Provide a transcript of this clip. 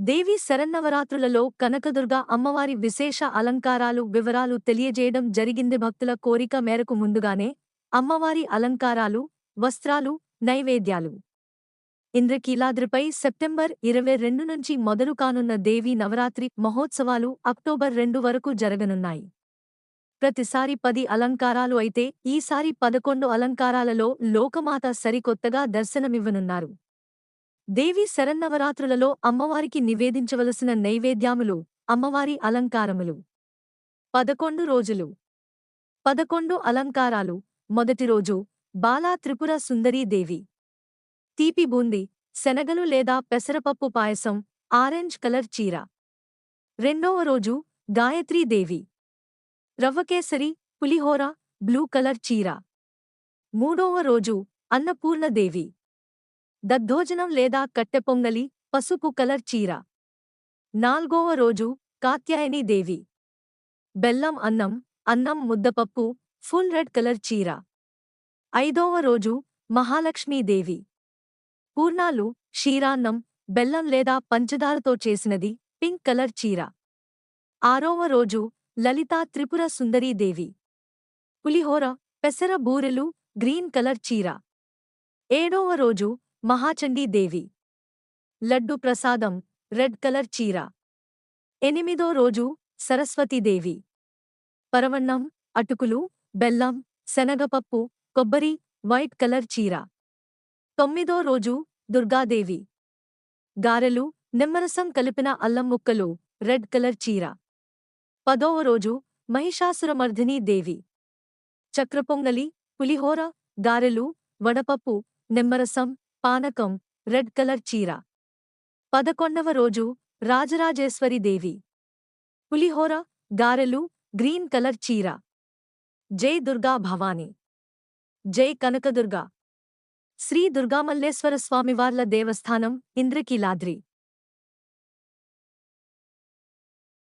దేవి శరన్నవరాత్రులలో కనకదుర్గ అమ్మవారి విశేష అలంకారాలు వివరాలు తెలియజేయడం జరిగింది భక్తుల కోరిక మేరకు ముందుగానే అమ్మవారి అలంకారాలు వస్త్రాలు నైవేద్యాలు. ఇంద్రకీలాద్రిపై సెప్టెంబర్ ఇరవై రెండు నుంచి మొదలు కానున్న దేవీ నవరాత్రి మహోత్సవాలు అక్టోబర్ రెండు వరకు జరగనున్నాయి. ప్రతిసారి పది అలంకారాలు అయితే ఈసారి పదకొండు అలంకారాలలో లోకమాత సరికొత్తగా దర్శనమివ్వనున్నారు. దేవి శరన్నవరాత్రులలో అమ్మవారికి నివేదించవలసిన నైవేద్యాములు అమ్మవారి అలంకారములు. పదకొండు రోజులు. పదకొండు అలంకారాలు. మొదటి రోజు బాలా త్రిపుర సుందరీదేవి తీపి బూంది శనగలు లేదా పెసరపప్పు పాయసం ఆరెంజ్ కలర్ చీర. రెండవ రోజు గాయత్రీదేవి రవ్వకేసరి పులిహోర బ్లూ కలర్ చీర. మూడవ రోజు అన్నపూర్ణదేవి దద్దోజనం లేదా కట్టెపొంగలి పసుపు కలర్ చీర. నాల్గోవ రోజు కాత్యాయని దేవి. బెల్లం అన్నం అన్నం ముద్దపప్పు ఫుల్ రెడ్ కలర్ చీర. ఐదోవ రోజు మహాలక్ష్మీదేవి పూర్ణాలు క్షీరాన్నం బెల్లం లేదా పంచదారతో చేసినది పింక్ కలర్ చీర. ఆరోవ రోజు లలితా త్రిపుర సుందరీదేవి పులిహోర పెసర బూరెలు గ్రీన్ కలర్ చీర. ఏడవ రోజు మహాచండీదేవి లడ్డు ప్రసాదం రెడ్ కలర్ చీర. ఎనిమిదో రోజు సరస్వతీదేవి పరవన్నం అటుకులు బెల్లం శనగపప్పు కొబ్బరి వైట్ కలర్ చీర. తొమ్మిదో రోజు దుర్గాదేవి గారెలు నిమ్మరసం కలిపిన అల్లం ముక్కలు రెడ్ కలర్ చీర. పదోవ రోజు మహిషాసురమర్ధినీ దేవి. చక్రపొంగలి పులిహోర గారెలు వడపప్పు నిమ్మరసం పానకం రెడ్ కలర్ చీర. పదకొండవ రోజు రాజరాజేశ్వరి దేవి. పులిహోర గారెలు గ్రీన్ కలర్ చీర. జై దుర్గా భవాని. జై కనకదుర్గా. శ్రీ దుర్గామల్లేశ్వర స్వామివార్ల దేవస్థానం ఇంద్రకీలాద్రి.